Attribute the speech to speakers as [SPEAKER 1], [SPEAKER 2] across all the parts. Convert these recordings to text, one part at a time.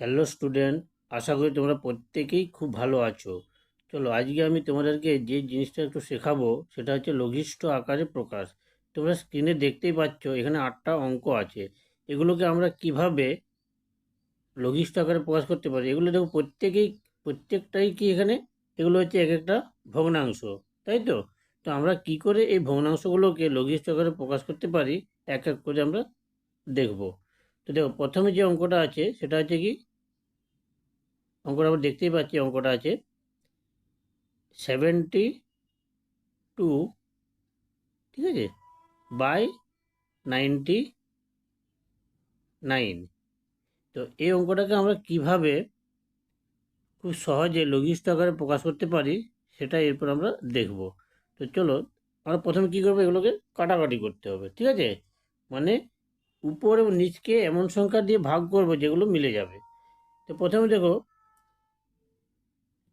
[SPEAKER 1] Hello student আশা করি তোমরা প্রত্যেকেই খুব ভালো আছো। চলো, আজকে আমি তোমাদেরকে যে জিনিসটা একটু শেখাবো, সেটা হচ্ছে লঘিষ্ঠ আকারে প্রকাশ। তোমরা স্ক্রিনে দেখতেই পাচ্ছ, এখানে আটটা অঙ্ক আছে। এগুলোকে আমরা কীভাবে লঘিষ্ঠ আকারে প্রকাশ করতে পারি? এগুলো দেখো, প্রত্যেকেই, প্রত্যেকটাই কি এখানে? এগুলো হচ্ছে এক একটা ভগ্নাংশ, তাই তো? তো আমরা কি করে এই ভগ্নাংশগুলোকে লঘিষ্ঠ আকারে প্রকাশ করতে পারি? এক এক করে আমরা দেখব। তো দেখো, প্রথমে যে অঙ্কটা আছে, সেটা হচ্ছে কি অঙ্কটা আমরা দেখতেই পাচ্ছি অঙ্কটা আছে। সেভেন্টি টু ঠিক আছে? বাই নাইনটি নাইন তো এই অঙ্কটাকে আমরা কীভাবে খুব সহজে লঘিষ্ঠ আকারে প্রকাশ করতে পারি, সেটা এরপর আমরা দেখব। তো চলো, আমরা প্রথমে কী করব? এগুলোকে কাটাকাটি করতে হবে, ঠিক আছে? মানে উপর এবং নিচকে এমন সংখ্যা দিয়ে ভাগ করব যেগুলো মিলে যাবে। তো প্রথমে দেখো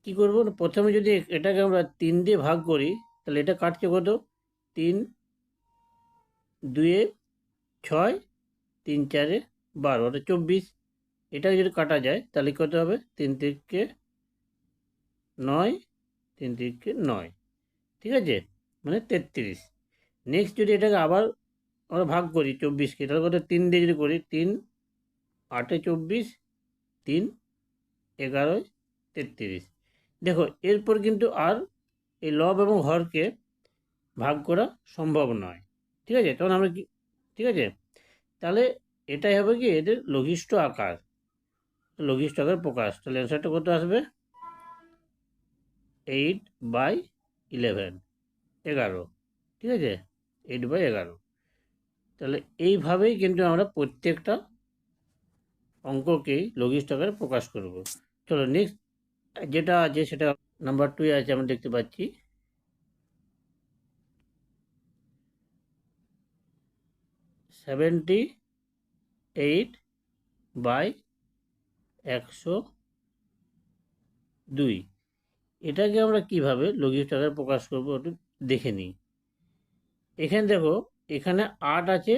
[SPEAKER 1] কি করব? প্রথমে যদি এটাকে আমরা তিন দিয়ে ভাগ করি, তাহলে এটা কাটছে কত? তিন, দুয়ে ছয়, তিন, চারে বারো, অর্থাৎ চব্বিশ। এটাকে যদি কাটা যায়, তাহলে কত হবে? তিন থেকে নয়, তিন থেকে নয়। ঠিক আছে? মানে তেত্রিশ। নেক্সট যদি এটাকে আবার আমরা ভাগ করি চব্বিশকে, তাহলে কত? তিন দিয়ে যদি করি, তিন, আটে চব্বিশ, তিন, এগারোয় তেত্রিশ। দেখো, এরপর কিন্তু আর এই লব এবং হরকে ভাগ করা সম্ভব নয়। ঠিক আছে? তখন আমরা কি, ঠিক আছে? তাহলে এটাই হবে কি? এদের লঘিষ্ঠ আকার। লঘিষ্ঠ আকার প্রকাশ। তাহলে অ্যান্সারটা কত আসবে? এইট বাই ইলেভেন এগারো। ঠিক আছে? এইট বাই এগারো। তাহলে এইভাবেই কিন্তু আমরা প্রত্যেকটা অঙ্ককেই লঘিষ্ঠ আকারে প্রকাশ করব। চলো নেক্সট যেটা আছে সেটা নাম্বার টু আছে, আমরা দেখতে পাচ্ছি। সেভেন্টি এইট বাই একশো দুই এটাকে আমরা কীভাবে লঘিষ্ঠ আকারে প্রকাশ করব একটু দেখে নিই। এখানে দেখো, এখানে আট আছে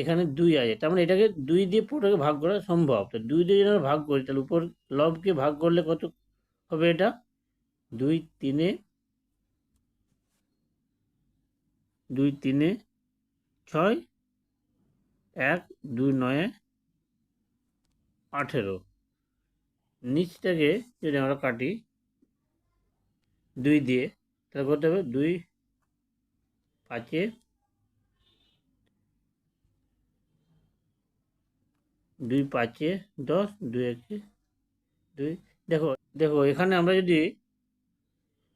[SPEAKER 1] এখানে দুই আছে। তার মানে এটাকে দুই দিয়ে পুরোটাকে ভাগ করা সম্ভব। তো দুই দিয়ে আমরা ভাগ করি, তাহলে উপর লবকে ভাগ করলে কত হবে এটা? দুই তিনে দুই তিনে ছয়, এক, দুই নয়ে, আঠেরো। নিচটাকে যদি আমরা কাটি দুই দিয়ে, তাহলে করতে হবে? দুই পাঁচে দুই পাঁচে দশ, দুই একে দুই। দেখো দেখো, এখানে আমরা যদি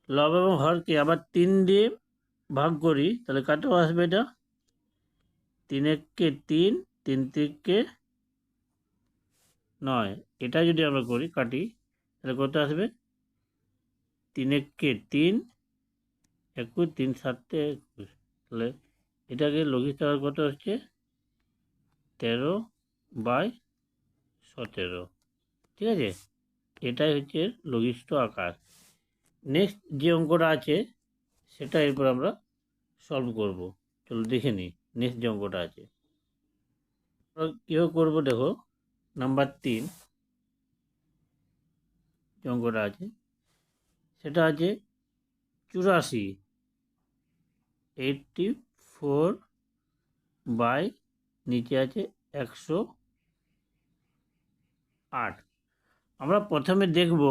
[SPEAKER 1] লব এবং হরকে আবার তিন দিয়ে ভাগ করি, তাহলে কত আসবে এটা? তিন এককে তিন তিন তিনকে নয়। এটা যদি আমরা করি, কাটি, তাহলে কত আসবে? তিন এককে তিন, একুশ, তিন সাতে একুশ। তাহলে এটাকে লঘিষ্ঠ কত হচ্ছে তেরো বাই সতেরো। ঠিক আছে? এটাই হচ্ছে লঘিষ্ঠ আকার। নেক্সট যে অঙ্কটা আছে, সেটা এরপর আমরা সলভ করব। চলো দেখে নিই নেক্সট যে অঙ্কটা আছে। কীভাবে করব দেখো? নাম্বার তিন যে অঙ্কটা আছে, সেটা আছে চুরাশি। এইটটি ফোর বাই নিচে আছে একশো আট। আমরা প্রথমে দেখব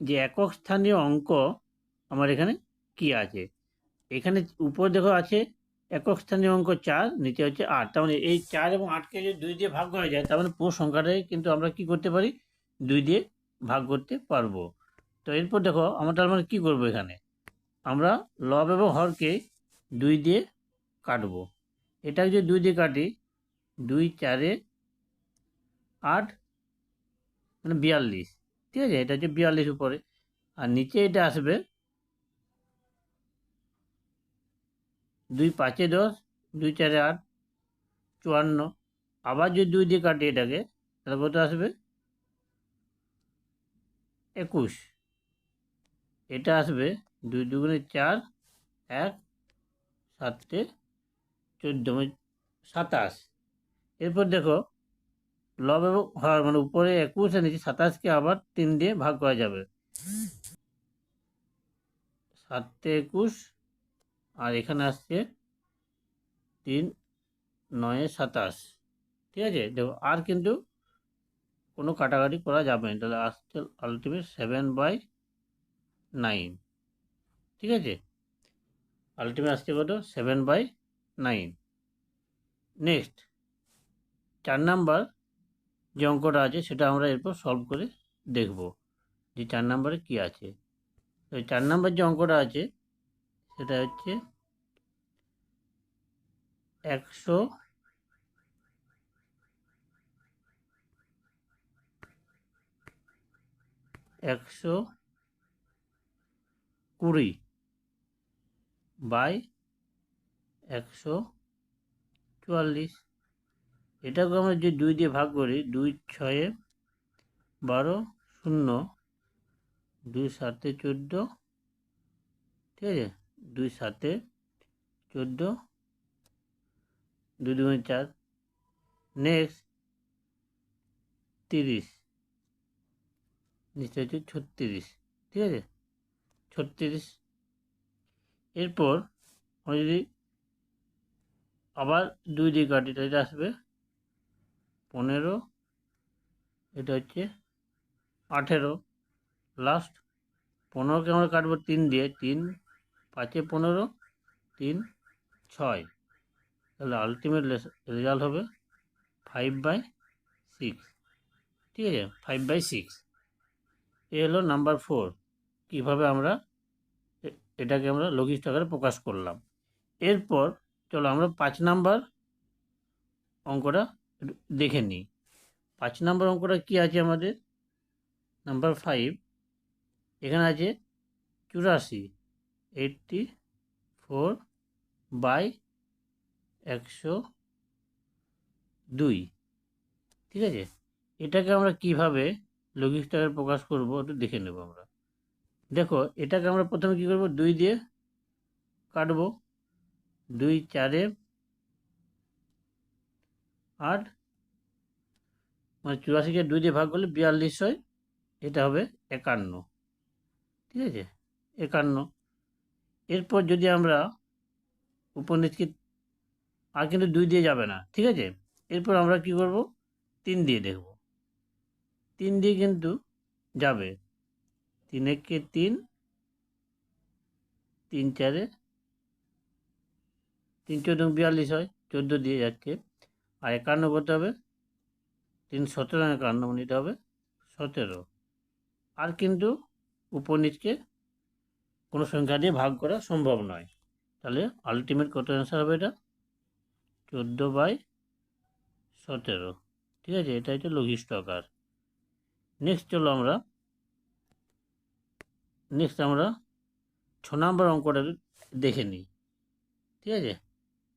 [SPEAKER 1] যে একক স্থানীয় অঙ্ক আমার এখানে কি আছে। এখানে উপর দেখো আছে একক স্থানীয় অঙ্ক চার, নিচে হচ্ছে আট। তার মানে এই চার এবং আটকে যদি দুই দিয়ে ভাগ করা যায়, তার মানে পুরো সংখ্যাটাই কিন্তু আমরা কি করতে পারি? দুই দিয়ে ভাগ করতে পারব। তো এরপর দেখো আমরা তার মানে কী করব এখানে? আমরা লব এবং হরকে দুই দিয়ে কাটবো। এটাকে যদি দুই দিয়ে কাটি, দুই চারে আট মানে বিয়াল্লিশ। ঠিক আছে, এটা হচ্ছে বিয়াল্লিশ উপরে। আর নিচে এটা আসবে দুই পাঁচে দশ, দুই চারে আট, চুয়ান্ন। আবার যদি দুই দিয়ে কাটি এটাকে, তাহলে কত আসবে? একুশ। এটা আসবে দুই দুগুণে চার, এক, সাতে চোদ্দ সাতাশ। এরপর দেখো লব এবং হর মানে উপরে একুশ আর নিচে সাতাশকে আবার তিন দিয়ে ভাগ করা যাবে। সাতে একুশ, আর এখানে আসছে তিন, নয়ে সাতাশ। ঠিক আছে? দেখো, আর কিন্তু কোনো কাটাকাটি করা যাবে না। তাহলে আসছে আলটিমেট সেভেন বাই নাইন ঠিক আছে? আলটিমেট আসছে কত? সেভেন বাই নাইন নেক্সট চার নাম্বার যে অঙ্কটা আছে সেটা আমরা এরপর সলভ করে দেখব যে চার নাম্বারে কী আছে। তো চার নাম্বার যে অঙ্কটা আছে, সেটা হচ্ছে একশো একশো কুড়ি বাই একশো চুয়াল্লিশ। এটাকে আমরা যে দুই দিয়ে ভাগ করি, দুই ছয়ে বারো, শূন্য, দুই সাতে চোদ্দ, ঠিক আছে? দুই সাতে চোদ্দ, দুই দুগুণে চার নেক্সট তিরিশ নিচে হচ্ছে ছত্রিশ, ঠিক আছে? ছত্রিশ, এরপর আমরা যদি আবার দুই দিয়ে কাটি, তাহলে আসবে পনেরো, এটা হচ্ছে আঠেরো। লাস্ট পনেরোকে আমরা কাটবো তিন দিয়ে, তিন, পাঁচে পনেরো, তিন, ছয়। তাহলে আলটিমেট রেজাল্ট হবে ফাইভ বাই সিক্স ঠিক আছে? ফাইভ বাই সিক্স এ হলো নাম্বার ফোর কীভাবে আমরা এটাকে আমরা লঘিষ্ঠ আকারে প্রকাশ করলাম। এরপর চলো আমরা পাঁচ নাম্বার অঙ্কটা দেখে নিই। পাঁচ নম্বর অঙ্কটা কী আছে আমাদের? নাম্বার ফাইভ এখানে আছে চুরাশি এইটটি ফোর বাই একশো দুই। ঠিক আছে? এটাকে আমরা কীভাবে লঘিষ্ঠ আকারে প্রকাশ করব একটু দেখে নেব আমরা। দেখো, এটাকে আমরা প্রথমে কি করব? দুই দিয়ে কাটবো। দুই চারে আট মানে চুরাশিকে দুই দিয়ে ভাগ করলে বিয়াল্লিশ হয়, এটা হবে একান্ন। ঠিক আছে? একান্ন। এরপর যদি আমরা উপনিচকে আর কিন্তু দুই দিয়ে যাবে না, ঠিক আছে? এরপর আমরা কি করব? তিন দিয়ে দেখব। তিন দিয়ে কিন্তু যাবে। তিন একে তিন তিন চারে তিন, চোদ্দ, বিয়াল্লিশ হয়, চোদ্দ দিয়ে যাচ্ছে আর একান্ন করতে হবে? তিন সতেরো একান্ন নিতে হবে? সতেরো। আর কিন্তু উপর নিচকে কোনো সংখ্যা দিয়ে ভাগ করা সম্ভব নয়। তাহলে আলটিমেট কত অ্যান্সার হবে এটা? চোদ্দ বাই সতেরো। ঠিক আছে এটা হচ্ছে লঘিষ্ঠ আকার। নেক্সট চলো আমরা। নেক্সট আমরা ছ নম্বর অঙ্কটা দেখে নিই। ঠিক আছে?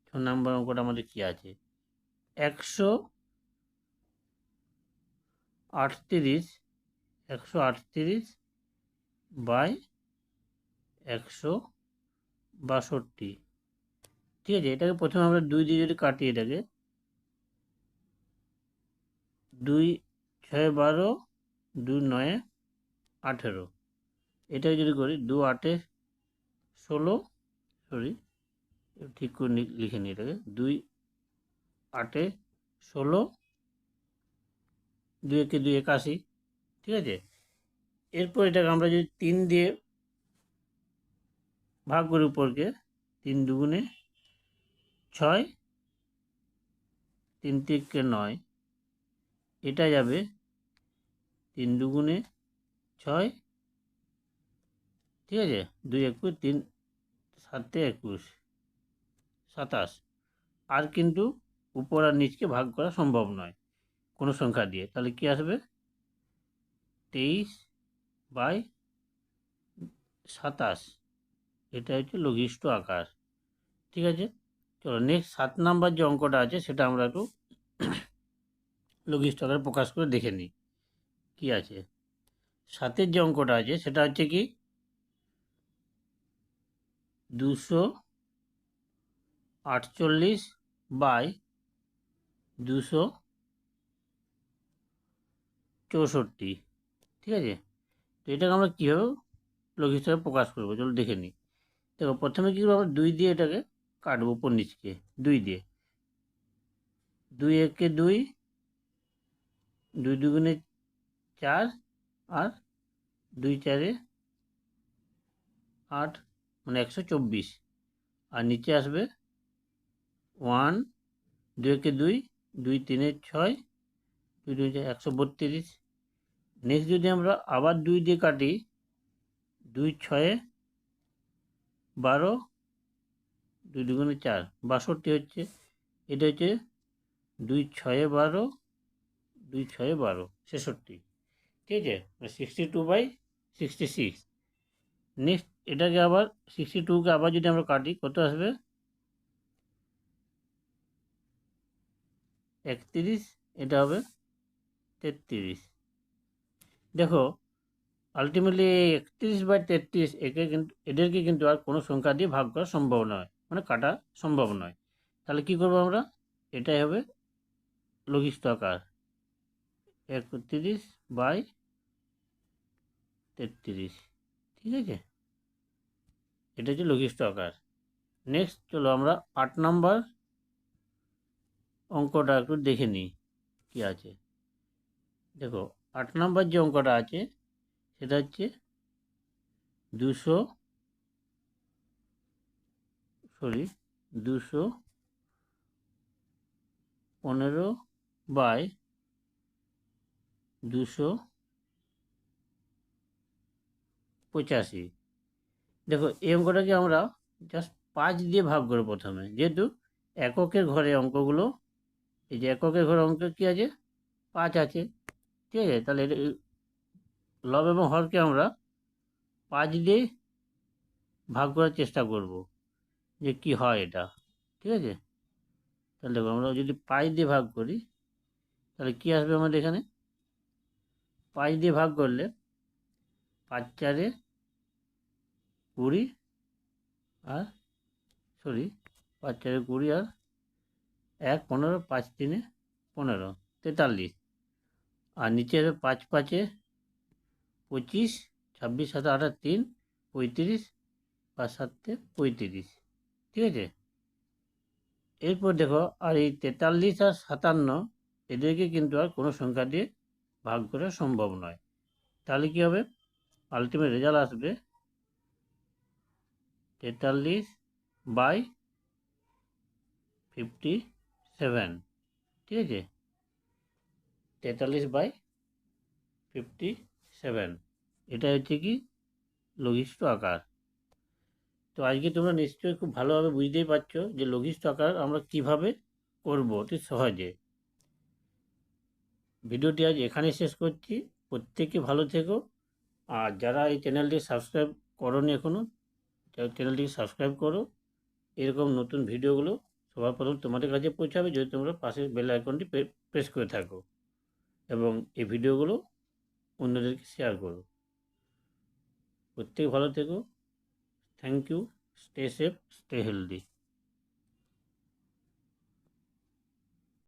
[SPEAKER 1] ছ নম্বর অঙ্কটা আমাদের কী আছে? একশো আটত্রিশ একশো আটত্রিশ বাই একশো বাষট্টি। ঠিক আছে, এটাকে প্রথমে আমরা দুই দিয়ে যদি কাটি এটাকে, দুই ছয় বারো, দুই নয়ে আঠেরো। এটাকে যদি করি দু আটে ষোলো, সরি, ঠিক করে লিখে নিই এটাকে, দুই আটে ষোলো দুই একে দুই একাশি, ঠিক আছে? এরপর এটাকে আমরা যদি তিন দিয়ে ভাগ করি উপরকে, তিন দুগুণে ছয়, তিন তিনকে নয়, এটা যাবে তিন দুগুণে ছয়, ঠিক আছে? দুই একুশ, তিন সাতে একুশ, সাতাশ। আর কিন্তু উপর আর নিচকে ভাগ করা সম্ভব নয়। কোনো সংখ্যা দিয়ে। তাহলে কি আসবে? তেইশ বাই সাতাশ। এটা হচ্ছে লঘিষ্ঠ আকার। ঠিক আছে? চলো নেক্সট সাত নাম্বার যে অঙ্কটা আছে, সেটা আমরা একটু লঘিষ্ঠ আকারে প্রকাশ করে দেখে নিই। কি আছে? সাতের যে অঙ্কটা আছে, সেটা হচ্ছে কি? দুশো আটচল্লিশ বাই দুশো চৌষট্টি, ঠিক আছে? তো এটাকে আমরা কীভাবে লঘিষ্ঠ আকারে প্রকাশ করব? চলো দেখে নিই। দেখো, প্রথমে কী করব? আমরা দুই দিয়ে এটাকে কাটবো উপর নিচকে। দুই দিয়ে। দুই একে দুই দুই দুগুণে চার, আর দুই চারে আট মানে একশো চব্বিশ। আর নিচে আসবে ওয়ান, দুই একে দুই দুই তিনে ছয়, দুই দুই একশো বত্রিশ। নেক্সট যদি আমরা আবার দুই দিয়ে কাটি, দুই ছয়ে বারো, দুই দুগুণে চার, বাষট্টি হচ্ছে, এটা হচ্ছে দুই ছয়ে বারো, দুই ছয়ে বারো, ছেষট্টি। ঠিক আছে sixty two by sixty six next এটাকে আবার সিক্সটি টুকে আবার যদি আমরা কাটি, কত আসবে? একত্রিশ, এটা হবে তেত্রিশ। দেখো আলটিমেটলি একত্রিশ বাই তেত্রিশ, একে কিন্তু এদেরকে কিন্তু আর কোনো সংখ্যা দিয়ে ভাগ করা সম্ভব নয় মানে কাটা সম্ভব নয়। তাহলে কি করব আমরা? এটাই হবে লঘিষ্ঠ আকার। একত্রিশ বাই তেত্রিশ, ঠিক আছে? এটা হচ্ছে লঘিষ্ঠ আকার। নেক্সট চলো আমরা আট নাম্বার অঙ্কটা একটু দেখে নিই কী আছে। দেখো, আট নম্বর যে অঙ্কটা আছে, সেটা হচ্ছে দুশো সরি দুশো পনেরো বাই দুশো পঁচাশি। দেখো, এই অঙ্কটাকে আমরা জাস্ট পাঁচ দিয়ে ভাগ করে প্রথমে, যেহেতু এককের ঘরে অঙ্কগুলো এই যে এককের ঘরে অঙ্ক কী আছে? পাঁচ আছে। ঠিক আছে? তাহলে লব এবং হরকে আমরা পাঁচ দিয়ে ভাগ করার চেষ্টা করব যে কি হয় এটা। ঠিক আছে? তাহলে দেখো আমরা যদি পাঁচ দিয়ে ভাগ করি, তাহলে কি আসবে আমাদের এখানে? পাঁচ দিয়ে ভাগ করলে পাঁচ চারে কুড়ি আর, সরি, পাঁচ চারে কুড়ি আর এক পনেরো, পাঁচ তিনে পনেরো, তেতাল্লিশ। আর নিচে হবে পাঁচ পাঁচে পঁচিশ, ছাব্বিশ, সাত আঠাশ তিন, পঁয়ত্রিশ পাঁচ সাতে পঁয়ত্রিশ। ঠিক আছে? এরপর দেখো, আর এই তেতাল্লিশ আর সাতান্ন এদেরকে কিন্তু আর কোনো সংখ্যা দিয়ে ভাগ করা সম্ভব নয়। তাহলে কী হবে? আলটিমেট রেজাল্ট আসবে তেতাল্লিশ বাই ফিফটি সেভেন ঠিক আছে? তেতাল্লিশ বাই ফিফটি সেভেন এটা হচ্ছে কি লঘিষ্ঠ আকার। তো আজকে তোমরা নিশ্চয়ই খুব ভালোভাবে বুঝতেই পারছ যে লঘিষ্ঠ আকার আমরা কীভাবে করব অতি সহজে। ভিডিওটি আজ এখানে শেষ করছি। প্রত্যেকে ভালো থেকো। আর যারা এই চ্যানেলটি সাবস্ক্রাইব করনি এখনও চ্যানেলটিকে সাবস্ক্রাইব করো। এরকম নতুন ভিডিওগুলো সবার প্রথম তোমাদের কাছে পৌঁছাবে যদি তোমরা পাশের বেল আইকনটি প্রেস করে থাকো। এবং এই ভিডিওগুলো অন্যদেরকে শেয়ার করো। প্রত্যেক ভালো থেকো। Thank you stay safe stay healthy